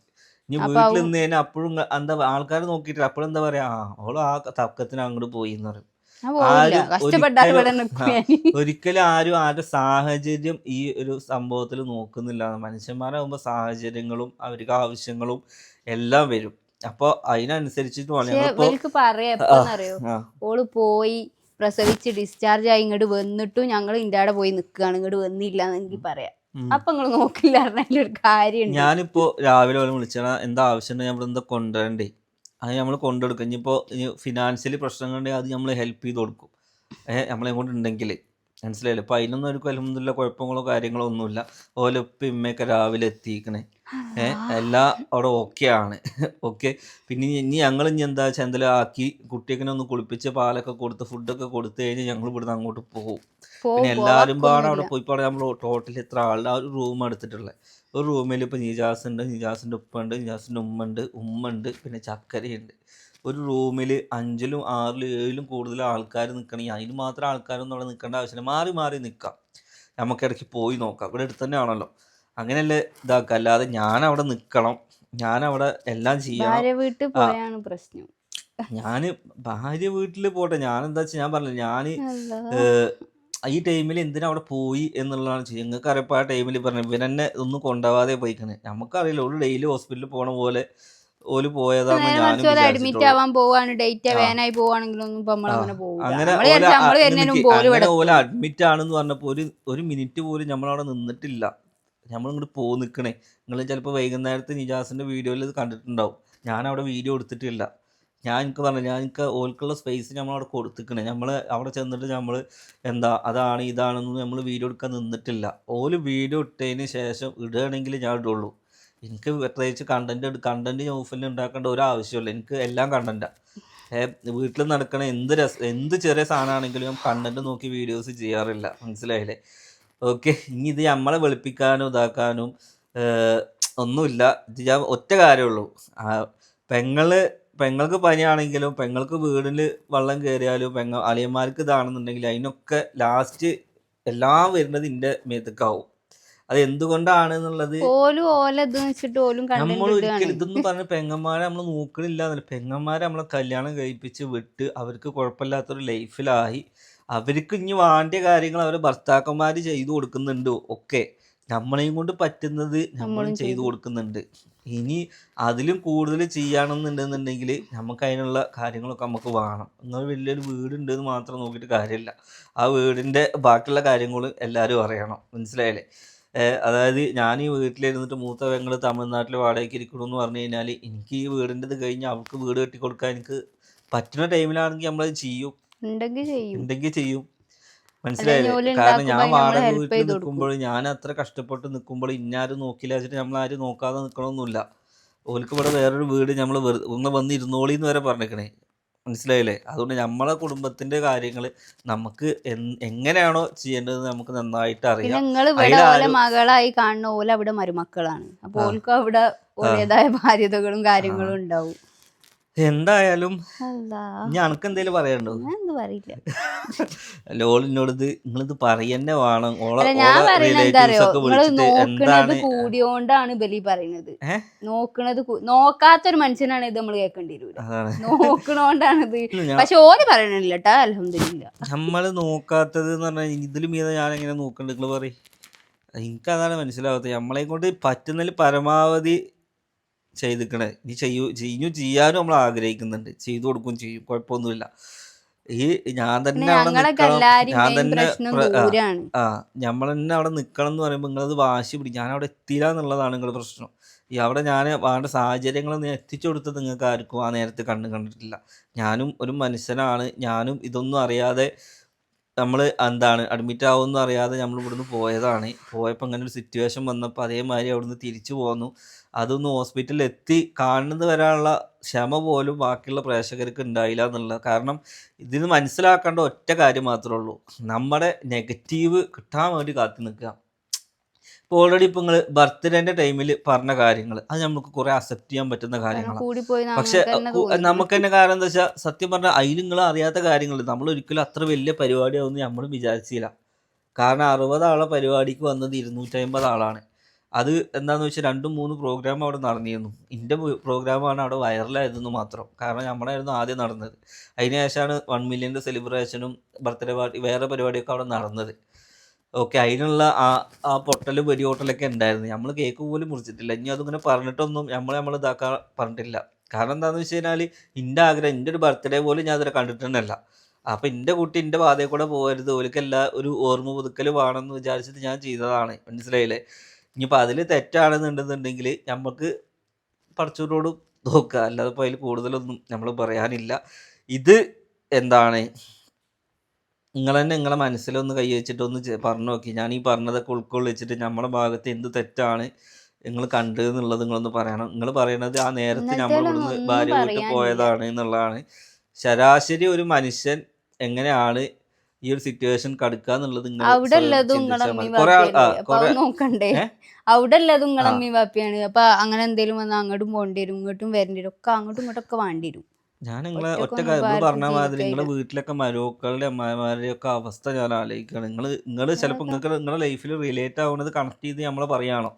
ഇനി വീട്ടിൽ നിന്ന് കഴിഞ്ഞാൽ അപ്പോഴും എന്താ ആൾക്കാർ നോക്കിയിട്ട് അപ്പോഴും എന്താ പറയാ ആ അവൾ ആ തക്കത്തിന് അങ്ങോട്ട് പോയി എന്ന് പറയും. ഒരിക്കലും- ആരും ആരുടെ സാഹചര്യം ഈ ഒരു സംഭവത്തിൽ നോക്കുന്നില്ല. മനുഷ്യന്മാരാകുമ്പോൾ സാഹചര്യങ്ങളും അവർക്ക് ആവശ്യങ്ങളും എല്ലാം വരും. അപ്പൊ അതിനനുസരിച്ചിട്ട് പറയാം ഓൾ പോയി പ്രസവിച്ച് ഡിസ്ചാർജ് ആയി ഇങ്ങോട്ട് വന്നിട്ടും ഞങ്ങൾ ഇന്ത്യയുടെ പോയി നിൽക്കുകയാണ് ഇങ്ങോട്ട് വന്നില്ല എന്നെങ്കിൽ പറയാം. അപ്പൊ നിങ്ങൾ നോക്കില്ല ഒരു കാര്യമുണ്ട് ഞാനിപ്പോ രാവിലെ പോലും വിളിച്ചാൽ എന്താ ആവശ്യമുണ്ടെങ്കിൽ ഇവിടെ എന്താ കൊണ്ടുവരണ്ടേ അത് നമ്മൾ കൊണ്ടുകൊടുക്കും ഇനിയിപ്പോ ഫിനാൻഷ്യലി പ്രശ്നങ്ങളുണ്ടെങ്കിൽ അത് നമ്മൾ ഹെൽപ്പ് ചെയ്ത് കൊടുക്കും. ഏഹ് നമ്മളെ കൊണ്ട് ഉണ്ടെങ്കിൽ മനസ്സിലായില്ലേ? അപ്പൊ അതിനൊന്നും ഒരു അലഹമില്ല കുഴപ്പങ്ങളോ കാര്യങ്ങളോ ഒന്നുമില്ല. ഓലെ ഇപ്പൊ ഇമ്മയൊക്കെ രാവിലെ എത്തിക്കണേ. ഏഹ് എല്ലാം അവിടെ ഓക്കെ ആണ്. ഓക്കെ പിന്നെ ഇനി- ഞങ്ങൾ ഇനി എന്താ എന്തെങ്കിലും ആക്കി കുട്ടിയൊക്കെ ഒന്ന് കുളിപ്പിച്ച് പാലൊക്കെ കൊടുത്ത് ഫുഡൊക്കെ കൊടുത്തു കഴിഞ്ഞാൽ ഞങ്ങൾ ഇവിടുന്ന് അങ്ങോട്ട് പോകും. പിന്നെ എല്ലാവരും പാടെ അവിടെ. പോയി പാടെ നമ്മൾ ടോട്ടൽ എത്ര ആളുടെ ആ ഒരു റൂം എടുത്തിട്ടുള്ളത് ഒരു റൂമിൽ ഇപ്പൊ നിജാസ് ഉണ്ട് നിജാസിന്റെ ഉപ്പ ഉണ്ട് നിജാസിന്റെ ഉമ്മ ഉണ്ട് ഉമ്മ ഉണ്ട് പിന്നെ ചക്കരയുണ്ട്. ഒരു റൂമിൽ അഞ്ചിലും ആറിലും ഏഴിലും കൂടുതൽ ആൾക്കാർ നിൽക്കണമെങ്കിൽ അതിന് മാത്രം ആൾക്കാരൊന്നും അവിടെ നിൽക്കേണ്ട ആവശ്യമില്ല. മാറി മാറി നിൽക്കാം നമുക്കിടയ്ക്ക് പോയി നോക്കാം. ഇവിടെ അടുത്ത് തന്നെ ആണല്ലോ. അങ്ങനെയല്ലേ ഇതാക്കുക. അല്ലാതെ ഞാൻ അവിടെ നിൽക്കണം ഞാൻ അവിടെ എല്ലാം ചെയ്യണം പ്രശ്നം. ഞാൻ ഭാര്യ വീട്ടിൽ പോട്ടെ. ഞാൻ എന്താ വെച്ചാൽ ഞാൻ പറഞ്ഞില്ല ഞാൻ. ഈ ടൈമിൽ എന്തിനാ അവിടെ പോയി എന്നുള്ളതാണ് ചെയ്യുന്നത് നിങ്ങൾക്ക് അറിയപ്പോൾ ആ ടൈമിൽ പറഞ്ഞു ഇവനെന്നെ ഒന്നും കൊണ്ടുപോകാതെ പോയിക്കണേ. നമുക്കറിയില്ല. ഒരു ഡെയിലി ഹോസ്പിറ്റലിൽ പോണ പോലെ ഓൽ പോയതാണ് ഞാനും അഡ്മിറ്റ് ആവാൻ പോവാണ്. ഡേറ്റ്. വേനായി പോവാണെങ്കിലൊന്നും ഇപ്പൊ നമ്മളങ്ങനെ ഓല അഡ്മിറ്റ് ആണെന്ന് പറഞ്ഞപ്പോ ഒരു ഒരു മിനിറ്റ് പോലും നമ്മളവിടെ നിന്നിട്ടില്ല. നമ്മൾ ഇങ്ങോട്ട് പോ നിൽക്കണേ നിങ്ങൾ ചിലപ്പോൾ വൈകുന്നേരത്ത് നിജാസിന്റെ വീഡിയോയിൽ ഇത് കണ്ടിട്ടുണ്ടാവും. ഞാൻ അവിടെ വീഡിയോ എടുത്തിട്ടില്ല. ഞാൻ എനിക്ക് പറഞ്ഞു ഞാൻ എനിക്ക് ഓൽക്കുള്ള സ്പേസ് നമ്മൾ അവിടെ കൊടുത്തിക്കണേ. നമ്മൾ അവിടെ ചെന്നിട്ട് നമ്മൾ എന്താ അതാണ് ഇതാണെന്ന് നമ്മൾ വീഡിയോ എടുക്കാൻ നിന്നിട്ടില്ല. ഓൽ വീഡിയോ ഇട്ടതിന് ശേഷം ഇടുകയാണെങ്കിൽ ഞാൻ ഇടുള്ളൂ. എനിക്ക് പ്രത്യേകിച്ച് കണ്ടന്റ് കണ്ടന്റ് ഓഫിൽ ഉണ്ടാക്കേണ്ട ഒരു ആവശ്യമില്ല എനിക്ക് എല്ലാം കണ്ടന്റാണ് വീട്ടിൽ നടക്കണ എന്ത് രസ എന്ത് ചെറിയ സാധനമാണെങ്കിലും കണ്ടന്റ് നോക്കി വീഡിയോസ് ചെയ്യാറില്ല. മനസ്സിലായില്ലേ? ഓക്കെ ഇനി ഇത് നമ്മളെ വെളുപ്പിക്കാനും ഇതാക്കാനും ഒന്നുമില്ല. ഇത് ഞാൻ ഒറ്റ കാര്യമുള്ളൂ പെങ്ങൾ പെങ്ങൾക്ക് പനിയാണെങ്കിലും പെങ്ങൾക്ക് വീടിൽ വെള്ളം കയറിയാലും പെങ്ങ അളിയന്മാർക്ക് ഇതാണെന്നുണ്ടെങ്കിൽ അതിനൊക്കെ ലാസ്റ്റ് എല്ലാം വരുന്നത് എന്റെ മേത്തക്കാവും. അത് എന്തുകൊണ്ടാണ് എന്നുള്ളത് ഓലും ഓല ഇത് വെച്ചിട്ട് ഓലും നമ്മൾ ഒരിക്കലും ഇതൊന്നും പറഞ്ഞ പെങ്ങന്മാരെ നമ്മൾ നോക്കണില്ല എന്നല്ല പെങ്ങന്മാരെ നമ്മളെ കല്യാണം കഴിപ്പിച്ച് വിട്ട് അവർക്ക് കുഴപ്പമില്ലാത്തൊരു ലൈഫിലായി. അവർക്ക് ഇനി വേണ്ട കാര്യങ്ങൾ അവരെ ഭർത്താക്കന്മാർ ചെയ്തു കൊടുക്കുന്നുണ്ട്. ഒക്കെ നമ്മളെയും കൊണ്ട് പറ്റുന്നത് നമ്മളും ചെയ്തു. കൊടുക്കുന്നുണ്ട്. ഇനി അതിലും കൂടുതൽ ചെയ്യണമെന്നുണ്ടെന്നുണ്ടെങ്കിൽ നമുക്ക് അതിനുള്ള കാര്യങ്ങളൊക്കെ നമുക്ക് വേണം. എന്നാൽ വലിയൊരു വീടുണ്ട് എന്ന് മാത്രം നോക്കിയിട്ട് കാര്യമില്ല. ആ വീടിന്റെ ബാക്കിയുള്ള കാര്യങ്ങൾ എല്ലാവരും അറിയണം. മനസ്സിലായില്ലേ? അതായത് ഞാൻ ഈ വീട്ടിലിരുന്നിട്ട് മൂത്ത പെങ്ങൾ തമിഴ്നാട്ടിൽ വാടകയ്ക്ക് ഇരിക്കണം എന്ന് പറഞ്ഞു കഴിഞ്ഞാൽ എനിക്ക് ഈ വീടിന്റെ ഇത് കഴിഞ്ഞ് അവൾക്ക് വീട് കെട്ടി കൊടുക്കാൻ എനിക്ക് പറ്റുന്ന ടൈമിലാണെങ്കിൽ നമ്മളത് ചെയ്യും. ഉണ്ടെങ്കിൽ ചെയ്യും. ഉണ്ടെങ്കിൽ ചെയ്യും. മനസ്സിലായില്ലേ? കാരണം ഞാൻ വാടക വീട്ടിൽ നിൽക്കുമ്പോൾ ഞാൻ അത്ര കഷ്ടപ്പെട്ട് നിൽക്കുമ്പോൾ ഇന്നാരും നോക്കില്ല വെച്ചിട്ട് നമ്മൾ ആരും നോക്കാതെ നിൽക്കണമെന്നില്ല ഓൽക്ക് ഇവിടെ വേറൊരു വീട് നമ്മൾ ഒന്ന് വന്ന് ഇരുന്നോളിന്ന് വരെ പറഞ്ഞേക്കണേ. മനസ്സിലായില്ലേ? അതുകൊണ്ട് നമ്മളെ കുടുംബത്തിന്റെ കാര്യങ്ങൾ നമുക്ക് എങ്ങനെയാണോ ചെയ്യേണ്ടത് നമുക്ക് നന്നായിട്ട് അറിയാം. നിങ്ങൾ ഇവിടെ അതിൽ മകളായി കാണുന്ന ഓല അവിടെ മരുമക്കളാണ്. അപ്പൊ ആ. ഓൽക്കും അവിടെ ഓലേതായ ബാധ്യതകളും കാര്യങ്ങളും ഉണ്ടാവും. എന്തായാലും ഞാനക്ക് എന്തേലും പറയണ്ടോ പറയില്ല. അല്ല ഓളിനോട് ഇത് നിങ്ങളിത് പറയന്നെ വേണം. ഞാൻ നിങ്ങൾ കൂടിയോണ്ടാണ് ബലി പറയുന്നത്? നോക്കണത് നോക്കാത്തൊരു മനുഷ്യനാണ് ഇത് നമ്മൾ കേൾക്കേണ്ടി അതാണ്. നോക്കണോണ്ടാണിത്. പക്ഷെ ഓര് പറയണില്ല കേട്ടാ അലഹമില്ല നമ്മൾ നോക്കാത്തത് എന്ന് പറഞ്ഞാൽ ഇതിലും മീതെ ഞാൻ എങ്ങനെ നോക്കണ്ട്? നിങ്ങൾ പറയും. എനിക്കതാണ് മനസ്സിലാവാത്തത്. നമ്മളെ കൊണ്ട് പറ്റുന്നതിൽ പരമാവധി ചെയ്തിക്കണേ. ഇനി ചെയ്യൂ ചെയ്യും ചെയ്യാനും നമ്മൾ ആഗ്രഹിക്കുന്നുണ്ട്. ചെയ്തു കൊടുക്കും ചെയ്യും. കുഴപ്പമൊന്നുമില്ല. ഈ ഞാൻ തന്നെ അവിടെ ഞാൻ തന്നെ ആ, നമ്മൾ തന്നെ അവിടെ നിൽക്കണം എന്ന് പറയുമ്പോൾ നിങ്ങളത് വാശി പിടി. ഞാൻ അവിടെ എത്തിയില്ല എന്നുള്ളതാണ് നിങ്ങളുടെ പ്രശ്നം. ഈ അവിടെ ഞാൻ വേണ്ട സാഹചര്യങ്ങളൊന്നും എത്തിച്ചു കൊടുത്തത് നിങ്ങൾക്ക് ആർക്കും ആ നേരത്തെ കണ്ണു കണ്ടിട്ടില്ല. ഞാനും ഒരു മനുഷ്യനാണ്. ഞാനും ഇതൊന്നും അറിയാതെ നമ്മൾ എന്താണ് അഡ്മിറ്റ് ആവുമെന്ന് അറിയാതെ നമ്മൾ ഇവിടുന്ന് പോയതാണ്. പോയപ്പോൾ അങ്ങനെ ഒരു സിറ്റുവേഷൻ വന്നപ്പോൾ അതേമാതിരി അവിടുന്ന് തിരിച്ചു പോന്നു. അതൊന്ന് ഹോസ്പിറ്റലിൽ എത്തി കാണുന്നത് വരാനുള്ള ക്ഷമ പോലും ബാക്കിയുള്ള പ്രേക്ഷകർക്ക് ഉണ്ടായില്ല എന്നുള്ളത്. കാരണം ഇതിന് മനസ്സിലാക്കേണ്ട ഒറ്റ കാര്യം മാത്രമേ ഉള്ളൂ. നമ്മുടെ നെഗറ്റീവ് കിട്ടാൻ വേണ്ടി കാത്തു നിൽക്കുക. ഓൾറെഡി ഇപ്പൊ നിങ്ങൾ ബർത്ത്ഡേന്റെ ടൈമിൽ പറഞ്ഞ കാര്യങ്ങൾ അത് നമുക്ക് കുറെ അക്സെപ്റ്റ് ചെയ്യാൻ പറ്റുന്ന കാര്യങ്ങളാണ് പക്ഷെ നമുക്ക് തന്നെ കാരണം എന്താ വെച്ചാൽ സത്യം പറഞ്ഞാൽ അതിൽ നിങ്ങൾ അറിയാത്ത കാര്യങ്ങൾ നമ്മൾ ഒരിക്കലും അത്ര വലിയ പരിപാടിയാവുമെന്ന് നമ്മൾ വിചാരിച്ചില്ല. കാരണം അറുപത് ആളെ പരിപാടിക്ക് വന്നത് ഇരുന്നൂറ്റമ്പത് ആളാണ്. അത് എന്താണെന്ന് വെച്ചാൽ രണ്ടും മൂന്ന് പ്രോഗ്രാം അവിടെ നടന്നിരുന്നു. എന്റെ പ്രോഗ്രാമാണ് അവിടെ വൈറലായതെന്ന് മാത്രം. കാരണം നമ്മളായിരുന്നു ആദ്യം നടന്നത്. അതിനുശേഷമാണ് വൺ മില്യന്റെ സെലിബ്രേഷനും ബർത്ത്ഡേ പാർട്ടി വേറെ പരിപാടിയൊക്കെ അവിടെ നടന്നത്. ഓക്കെ അതിനുള്ള ആ ആ പൊട്ടലും വെടിയോട്ടലൊക്കെ ഉണ്ടായിരുന്നു നമ്മൾ കേക്ക് പോലും മുറിച്ചിട്ടില്ല. ഇനി അതിങ്ങനെ പറഞ്ഞിട്ടൊന്നും നമ്മൾ നമ്മൾ ഇതാക്കാൻ പറഞ്ഞിട്ടില്ല. കാരണം എന്താണെന്ന് വെച്ച് കഴിഞ്ഞാൽ എന്റെ ആഗ്രഹം എന്റെ ഒരു ബർത്ത്ഡേ പോലും ഞാൻ അതിനെ കണ്ടിട്ടുണ്ടല്ല അപ്പം എന്റെ കുട്ടി എന്റെ പാതയിൽ കൂടെ പോകരുത്. ഓലിക്കല്ല ഒരു ഓർമ്മ പുതുക്കൽ വേണമെന്ന് വിചാരിച്ചിട്ട് ഞാൻ ചെയ്തതാണ്. മനസ്സിലായില്ലേ? ഇനിയിപ്പോൾ അതിൽ തെറ്റാണെന്നുണ്ടെന്നുണ്ടെങ്കിൽ നമുക്ക് പഠിച്ചവരോട് നോക്കുക. അല്ലാതെ ഇപ്പോൾ അതിൽ കൂടുതലൊന്നും നമ്മൾ പറയാനില്ല. ഇത് എന്താണ്? നിങ്ങൾ തന്നെ നിങ്ങളെ മനസ്സിലൊന്ന് കൈ വെച്ചിട്ട് ഒന്ന് പറഞ്ഞു നോക്കി. ഞാൻ ഈ പറഞ്ഞതൊക്കെ ഉൾക്കൊള്ളിച്ചിട്ട് നമ്മുടെ ഭാഗത്ത് എന്ത് തെറ്റാണ് നിങ്ങൾ കണ്ടു എന്നുള്ളത് നിങ്ങളൊന്ന് പറയണം. നിങ്ങൾ പറയണത് ആ നേരത്തെ നമ്മൾ ഇവിടുന്ന് ഭാര്യ വീട്ടിൽ പോയതാണ് എന്നുള്ളതാണ്. ശരാശരി ഒരു മനുഷ്യൻ എങ്ങനെയാണ് ഈ ഒരു സിറ്റുവേഷൻ കടുക്കുക എന്നുള്ളത് അവിടെ ഉള്ളതും നോക്കണ്ടേ? അവിടെ ആ. അപ്പൊ അങ്ങനെ എന്തെങ്കിലും വന്നാൽ അങ്ങോട്ടും പോകേണ്ടി വരും ഇങ്ങോട്ടും വരേണ്ടി വരും ഒക്കെ അങ്ങോട്ടും ഇങ്ങോട്ടും ഒക്കെ വേണ്ടി വരും ഞാൻ നിങ്ങളെ ഒറ്റ കാര്യം പറഞ്ഞ മാതിരി നിങ്ങളെ വീട്ടിലൊക്കെ മരുമക്കളുടെ അമ്മമാരുടെ ഒക്കെ അവസ്ഥ ഞാൻ ആലോചിക്കുകയാണ് നിങ്ങൾ നിങ്ങൾ ചിലപ്പോൾ നിങ്ങൾക്ക് നിങ്ങളുടെ ലൈഫിൽ റിലേറ്റ് ആവുന്നത് കണക്ട് ചെയ്ത് നമ്മളെ പറയാണോ.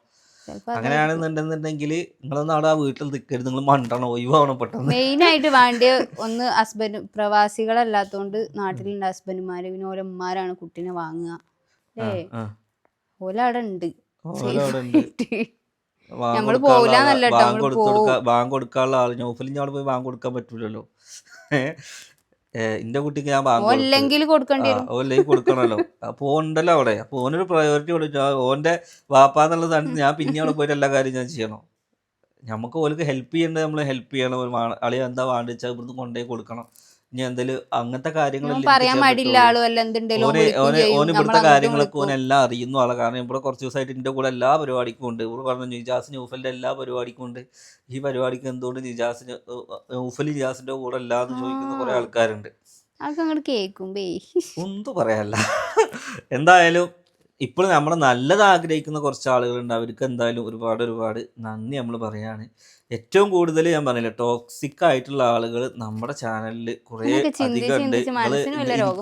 അങ്ങനെയാണെന്നുണ്ടെന്നുണ്ടെങ്കിൽ നിങ്ങളൊന്നും അവിടെ ആ വീട്ടിൽ നിൽക്കരുത് നിങ്ങൾ മണ്ടണോ ഒഴിവാണോ പെട്ടെന്ന്. മെയിൻ ആയിട്ട് വേണ്ടിയ ഒന്ന് ഹസ്ബൻഡ് പ്രവാസികളല്ലാത്തോണ്ട് നാട്ടിലുള്ള ഹസ്ബൻഡുമാര് പിന്നെ ഓരോ കുട്ടീനെ വാങ്ങുക. ഓലവിടെ ഏ. ഓല അവിടെ ഉണ്ട് ഓൽ പോവില്ല. വാങ്ങ് കൊടുക്കാനുള്ള ആള്- ട്ടോ, വാങ്ങ് നമ്മൾ കൊടുത്ത് കൊടുക്ക- വാങ്ങ് കൊടുക്കാനുള്ള ആൾ. നൗഫലിന് അവിടെ പോയി വാങ്ങ് കൊടുക്കാൻ പറ്റൂലല്ലോ. എന്റെ കുട്ടിക്ക് ഞാൻ വാങ്ങ് കൊടുത്ത്. ഓല്ലെങ്കിൽ കൊടുക്കേണ്ടി വരും. ഓല്ലേ കൊടുക്കണല്ലോ. അപ്പൊ ഉണ്ടല്ലോ അവിടെ. അപ്പൊ ഓനൊരു പ്രയോറിറ്റി കൊടുത്തു ആ ഓന്റെ വാപ്പാന്നുള്ള സ്ഥാനത്ത് ഞാൻ പിന്നെ അവിടെ പോയിട്ട് എല്ലാ കാര്യം ഞാൻ ചെയ്യണം. നമുക്ക് ഓർക്ക് ഹെൽപ്പ് ചെയ്യേണ്ടത് നമ്മൾ ഹെൽപ്പ് ചെയ്യണം. ഒരു വാ- അളി എന്താ വേണ്ട വെച്ചാൽ ഇവിടുന്ന് കൊണ്ടുപോയി കൊടുക്കണം. എന്തെങ്കിലും അങ്ങനത്തെ കാര്യങ്ങൾ പറയാൻ മടിയില്ല ആളും അല്ല എന്തുണ്ടല്ലോ ഓന് ഇവിടുത്തെ കാര്യങ്ങളൊക്കെ ഓൻ എല്ലാം അറിയുന്ന. ആളെ കാരണം ഇവിടെ കുറച്ച് ദിവസമായിട്ട് എന്റെ കൂടെ എല്ലാ പരിപാടിക്കും ഉണ്ട്. ഇവിടെ പറഞ്ഞു നിജാസ് ന്യൂഫലിന്റെ എല്ലാ പരിപാടിക്കും ഉണ്ട്. ഈ പരിപാടിക്ക് എന്തുകൊണ്ട് നിജാസ് ന്യൂഫൽ നിജാസിന്റെ കൂടെ അല്ലാന്ന് ചോദിക്കുന്ന കുറെ ആൾക്കാരുണ്ട്. ഒന്നും പറയാല്ല എന്തായാലും ഇപ്പോഴും നമ്മൾ നല്ലത് ആഗ്രഹിക്കുന്ന കുറച്ച് ആളുകളുണ്ട്. അവർക്ക് എന്തായാലും ഒരുപാട് ഒരുപാട് നന്ദി നമ്മൾ പറയാണ്. ഏറ്റവും കൂടുതൽ ഞാൻ പറഞ്ഞില്ല ടോക്സിക് ആയിട്ടുള്ള ആളുകൾ നമ്മുടെ ചാനലിൽ കുറേ അധികം ഉണ്ട്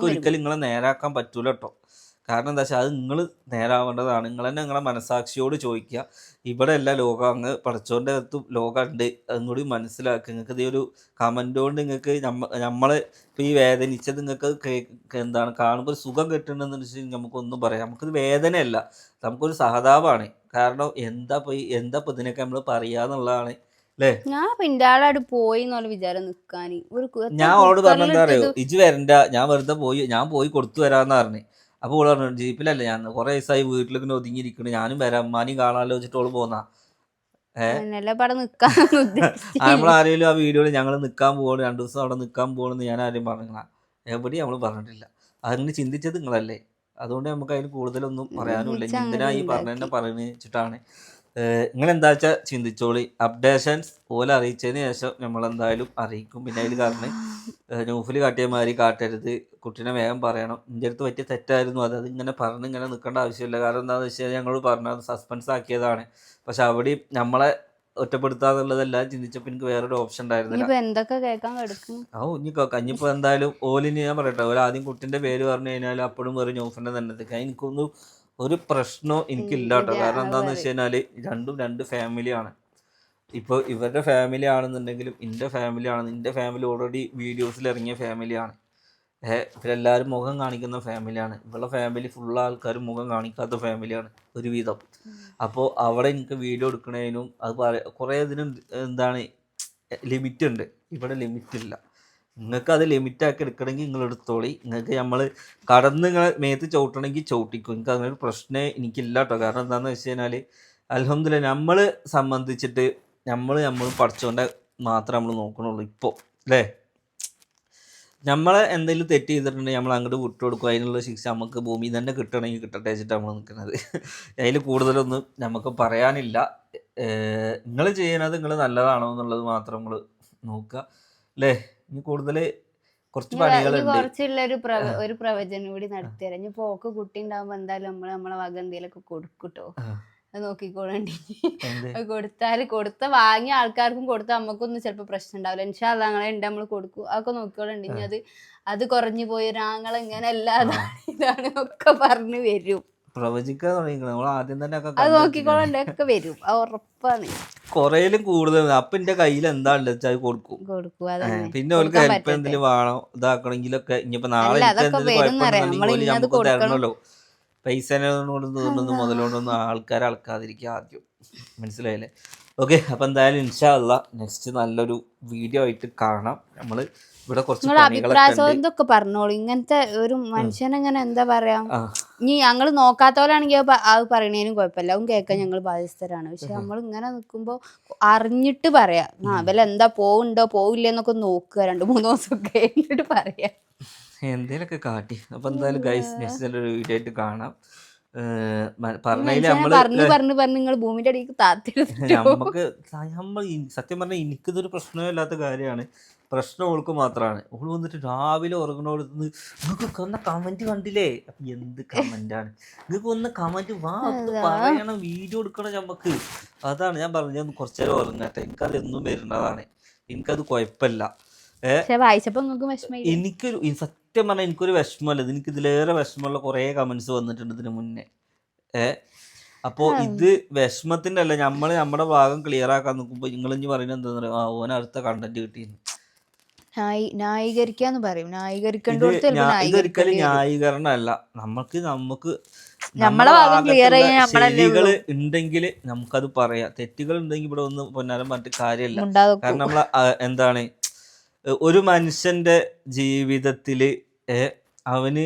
ഒരിക്കലും നിങ്ങളെ നേരാക്കാൻ പറ്റൂല കേട്ടോ കാരണം എന്താ വെച്ചാൽ അത് നിങ്ങൾ നേരാവേണ്ടതാണ്. നിങ്ങൾ തന്നെ നിങ്ങളെ മനസാക്ഷിയോട് ചോദിക്കുക. ഇവിടെ എല്ലാ ലോകം അങ്ങ് പഠിച്ചോന്റെ അകത്തും ലോകമുണ്ട് അതും കൂടി മനസ്സിലാക്കുക. നിങ്ങൾക്ക് ഇതേ ഒരു കമന്റ് കൊണ്ട് നിങ്ങൾക്ക് നമ്മൾ നമ്മളെ ഇപ്പോൾ ഈ വേദനിച്ചത് നിങ്ങൾക്ക് എന്താണ് കാണുമ്പോൾ ഒരു സുഖം കിട്ടണമെന്ന് വെച്ചാൽ നമുക്കൊന്നും പറയാം. നമുക്കിത് വേദനയല്ല. നമുക്കൊരു സഹതാപമാണ്. കാരണം എന്താ ഇപ്പോൾ എന്താ ഇപ്പോൾ ഇതിനൊക്കെ നമ്മൾ പറയാന്നുള്ളതാണ് ഞാൻ ഇന്റെ പോയി എന്നുള്ള വിചാരം നിക്കാൻ ഞാൻ അവളോട് പറഞ്ഞ എന്താ അറിയോ? ഇജ് വരണ്ട ഞാൻ വെറുതെ പോയി ഞാൻ പോയി കൊടുത്തു വരാന്ന് പറഞ്ഞു. അപ്പോൾ ഓൾ പറഞ്ഞു ജീപ്പിലല്ല ഞാൻ കുറെ ദിവസമായി വീട്ടിലേക്ക് ഒതുങ്ങിയിരിക്കണു. ഞാനും വരാം അമ്മാനെയും കാണാമല്ലോ വെച്ചിട്ട് ഓൾ പോന്നാ. നമ്മൾ ആരെങ്കിലും ആ വീഡിയോയിൽ ഞങ്ങൾ നിൽക്കാൻ പോകണം രണ്ടു ദിവസം അവിടെ നിൽക്കാൻ പോകണമെന്ന് ഞാൻ ആരും പറഞ്ഞില്ല എവിടെയും നമ്മൾ പറഞ്ഞിട്ടില്ല. അങ്ങനെ ചിന്തിച്ചത് നിങ്ങളല്ലേ. അതുകൊണ്ട് നമുക്ക് അതിന് കൂടുതലൊന്നും പറയാനുമില്ല. ഇല്ല എന്തിനാ ഈ പറഞ്ഞ പറഞ്ഞതന്നെ പറഞ്ഞു വെച്ചിട്ടാണ്. നിങ്ങൾ എന്താ വെച്ചാൽ ചിന്തിച്ചോളി? അപ്ഡേഷൻസ് ഓല അറിയിച്ചതിന് ശേഷം നമ്മൾ എന്തായാലും അറിയിക്കും. പിന്നെ അതിൽ കാരണം ന്യൂഫിൽ കാട്ടിയ മാതിരി കാട്ടരുത്. കുട്ടീനെ വേഗം പറയണം. എന്റെ അടുത്ത് പറ്റിയ തെറ്റായിരുന്നു അത്. ഇങ്ങനെ പറഞ്ഞ് ഇങ്ങനെ നിൽക്കേണ്ട ആവശ്യമില്ല. കാരണം എന്താണെന്ന് വെച്ച് കഴിഞ്ഞാൽ ഞങ്ങൾ പറഞ്ഞത് സസ്പെൻസ് ആക്കിയതാണ്. പക്ഷെ അവിടെയും നമ്മളെ ഒറ്റപ്പെടുത്താന്നുള്ളതെല്ലാം ചിന്തിച്ചപ്പോൾ എനിക്ക് വേറൊരു ഓപ്ഷൻ ഉണ്ടായിരുന്നില്ല. ഓ ഇനി കഞ്ഞിപ്പോ എന്തായാലും ഓലിന് ഞാൻ പറയട്ടെ. ഓല ആദ്യം കുട്ടിന്റെ പേര് പറഞ്ഞു കഴിഞ്ഞാൽ അപ്പോഴും വെറും ന്യൂഫിന്റെ തന്നെ എനിക്കൊന്നും ഒരു പ്രശ്നവും എനിക്കില്ല കേട്ടോ കാരണം എന്താന്ന് വെച്ച് കഴിഞ്ഞാൽ രണ്ടും രണ്ട് ഫാമിലിയാണ് ഇപ്പോൾ ഇവരുടെ ഫാമിലി ആണെന്നുണ്ടെങ്കിലും എന്റെ ഫാമിലി ആണ്. എന്റെ ഫാമിലി ഓൾറെഡി വീഡിയോസിൽ ഇറങ്ങിയ ഫാമിലിയാണ് ഏഹ് ഇവരെല്ലാവരും മുഖം കാണിക്കുന്ന ഫാമിലിയാണ് ഇവളുടെ ഫാമിലി ഫുൾ ആൾക്കാരും മുഖം കാണിക്കാത്ത ഫാമിലിയാണ് ഒരുവിധം. അപ്പോൾ അവിടെ എനിക്ക് വീഡിയോ എടുക്കുന്നതിനും അത് പറ കുറേ ഇതിനും എന്താണ് ലിമിറ്റ് ഉണ്ട്. ഇവിടെ ലിമിറ്റ് ഇല്ല. നിങ്ങൾക്ക് അത് ലിമിറ്റാക്കി എടുക്കണമെങ്കിൽ നിങ്ങൾ എടുത്തോളി. നിങ്ങൾക്ക് നമ്മൾ കടന്ന് നിങ്ങൾ മേത്ത് ചവിട്ടണമെങ്കിൽ ചവിട്ടിക്കും. നിങ്ങൾക്ക് അങ്ങനെ ഒരു പ്രശ്നമേ എനിക്കില്ല കേട്ടോ കാരണം എന്താണെന്ന് വെച്ച് കഴിഞ്ഞാൽ അലഹമില്ല നമ്മൾ സംബന്ധിച്ചിട്ട് നമ്മൾ നമ്മൾ പഠിച്ചുകൊണ്ട് മാത്രമേ നമ്മൾ നോക്കണുള്ളൂ ഇപ്പോൾ അല്ലേ നമ്മളെ എന്തെങ്കിലും തെറ്റ് ചെയ്തിട്ടുണ്ടെങ്കിൽ നമ്മൾ അങ്ങോട്ട് വിട്ടു കൊടുക്കും. അതിനുള്ള ശിക്ഷ നമുക്ക് ഭൂമി തന്നെ കിട്ടണമെങ്കിൽ കിട്ടട്ടെ വെച്ചിട്ട് നമ്മൾ നിൽക്കുന്നത് അതിൽ കൂടുതലൊന്നും നമുക്ക് പറയാനില്ല. നിങ്ങൾ ചെയ്യണത് നിങ്ങൾ നല്ലതാണോ എന്നുള്ളത് മാത്രം നമ്മൾ നോക്കുക അല്ലേ ഇനി കൂടുതൽ കുറച്ച് കുറച്ചുള്ള ഒരു ഒരു പ്രവചനം കൂടി നടത്തിത്തരാം. ഇനി പോക്ക് കുട്ടി ഉണ്ടാവുമ്പോ എന്തായാലും നമ്മൾ നമ്മളെ വക എന്തേലൊക്കെ കൊടുക്കൂട്ടോ. നോക്കിക്കോളണ്ടി. കൊടുത്താൽ കൊടുത്ത വാങ്ങിയ ആൾക്കാർക്കും കൊടുത്ത നമുക്കൊന്നും ചിലപ്പോൾ പ്രശ്നം ഉണ്ടാവില്ല. ഇൻഷാ അത് അങ്ങനെ ഉണ്ട് നമ്മൾ കൊടുക്കും. അതൊക്കെ നോക്കിക്കോളണ്ടി. ഇനി അത് അത് കുറഞ്ഞു പോയി ഒരാങ്ങളെങ്ങനെ അല്ലാതാണ് ഇതാണ് ഒക്കെ പറഞ്ഞു വരും. പ്രവചിക്കാൻ തുടങ്ങിക്കണം നമ്മൾ ആദ്യം തന്നെ ഒക്കെ അത് നോക്കിക്കോളണ്ടി ഒക്കെ വരും. അത് ഉറപ്പാണ്. കൊറേലും കൂടുതൽ. അപ്പൊ എന്റെ കയ്യിൽ എന്താ ഉള്ളത് അത് കൊടുക്കും. കൊടുക്കും ഏ, പിന്നെ കൊടുക്കാൻ ഹെൽപ്പ്. എന്തെങ്കിലും വേണം ഇതാക്കണമെങ്കിലൊക്കെ ഇനിയിപ്പോ നാളെ അല്ല, അതൊക്കെ എന്തെങ്കിലും വരും എന്നറിയാം. നമ്മൾ ഓൽ ഇനി അത് നമുക്ക് കൊടുക്കണം. തരണല്ലോ പൈസ കൊണ്ടൊന്നും മുതലുകൊണ്ടൊന്നും അളക്കാതിരിക്കും അളക്കാതിരിക്കുക ആദ്യം. മനസ്സിലായില്ലേ? ഓക്കെ അപ്പൊ എന്തായാലും ഇൻഷാല്ല നെക്സ്റ്റ് നല്ലൊരു വീഡിയോ ആയിട്ട് കാണാം. നമ്മൾ ഇവിടെ കുറച്ച് പറഞ്ഞോളൂ. ഇങ്ങനത്തെ ഒരു മനുഷ്യൻ എങ്ങനെ എന്താ പറയാ? ഇനി ഞങ്ങൾ നോക്കാത്തവരാണെങ്കിൽ അത് പറയണേനും കുഴപ്പമില്ല. അതും കേൾക്കാൻ ഞങ്ങൾ ബാധ്യസ്ഥരാണ്. പക്ഷെ നമ്മൾ ഇങ്ങനെ നിൽക്കുമ്പോൾ അറിഞ്ഞിട്ട് പറയാം. ആ എന്താ പോവുണ്ടോ പോവില്ലെന്നൊക്കെ നോക്കുക. രണ്ട് മൂന്ന് ദിവസം കഴിഞ്ഞിട്ട് പറയാം. എന്തേലൊക്കെ കാട്ടി. അപ്പൊ എന്തായാലും ഗൈസ് നെക്സ്റ്റ് വീഡിയോ ആയിട്ട് കാണാം. മനുഷ്യനെ നമ്മൾ പറഞ്ഞു പറഞ്ഞു പറഞ്ഞു നിങ്ങൾ ഭൂമിന്റെ അടിയിൽ താത്തിരുന്നു. നമുക്ക് നമ്മൾ സത്യം പറഞ്ഞാൽ എനിക്കിതൊരു പ്രശ്നമില്ലാത്ത കാര്യമാണ്. പ്രശ്നം ഓൾക്ക് മാത്രമാണ് ഓൾ വന്നിട്ട് രാവിലെ ഉറങ്ങണോടത്ത് നിങ്ങൾക്ക് ഒന്ന് കമന്റ് കണ്ടില്ലേ? അപ്പൊ എന്ത് കമന്റാണ് നിങ്ങൾക്ക് ഒന്ന് കമന്റ് വാ പറയണം വീഡിയോ എടുക്കണം നമുക്ക് അതാണ് ഞാൻ പറഞ്ഞത്. ഞാൻ കുറച്ചു നേരം ഉറങ്ങട്ടെ. എനിക്കത് എന്നും വരുന്നതാണ്. എനിക്കത് കുഴപ്പമില്ല. പക്ഷെ വായിച്ചപ്പോ നിങ്ങൾക്ക് വിഷമം എനിക്കൊരു സത്യം പറഞ്ഞാൽ എനിക്കൊരു വിഷമമല്ല. എനിക്ക് ഇതിലേറെ വിഷമമുള്ള കുറേ കമന്റ്സ് വന്നിട്ടുണ്ട് ഇതിന് മുന്നേ. ഏ? അപ്പോൾ ഇത് വിഷമത്തിന്റെ അല്ല നമ്മൾ നമ്മുടെ ഭാഗം ക്ലിയർ ആക്കാൻ നോക്കുമ്പോൾ നിങ്ങൾ ഇനി പറയുന്നത് എന്താ പറയുക ആ ഓന അടുത്ത കണ്ടന്റ് കിട്ടിയിരുന്നു ന്യായീകരിക്കാന്ന് പറയും. ഇതൊരിക്കലും ന്യായീകരണമല്ല. നമുക്ക് നമുക്ക് നമ്മളെ ഭാഗം ചെയ്യാൻ ശരികൾ ഉണ്ടെങ്കിൽ നമുക്കത് പറയാം. തെറ്റുകൾ ഉണ്ടെങ്കിൽ ഇവിടെ ഒന്ന് പൊന്നാരം പറഞ്ഞിട്ട് കാര്യമില്ല കാരണം നമ്മൾ എന്താണ് ഒരു മനുഷ്യന്റെ ജീവിതത്തിൽ അവന്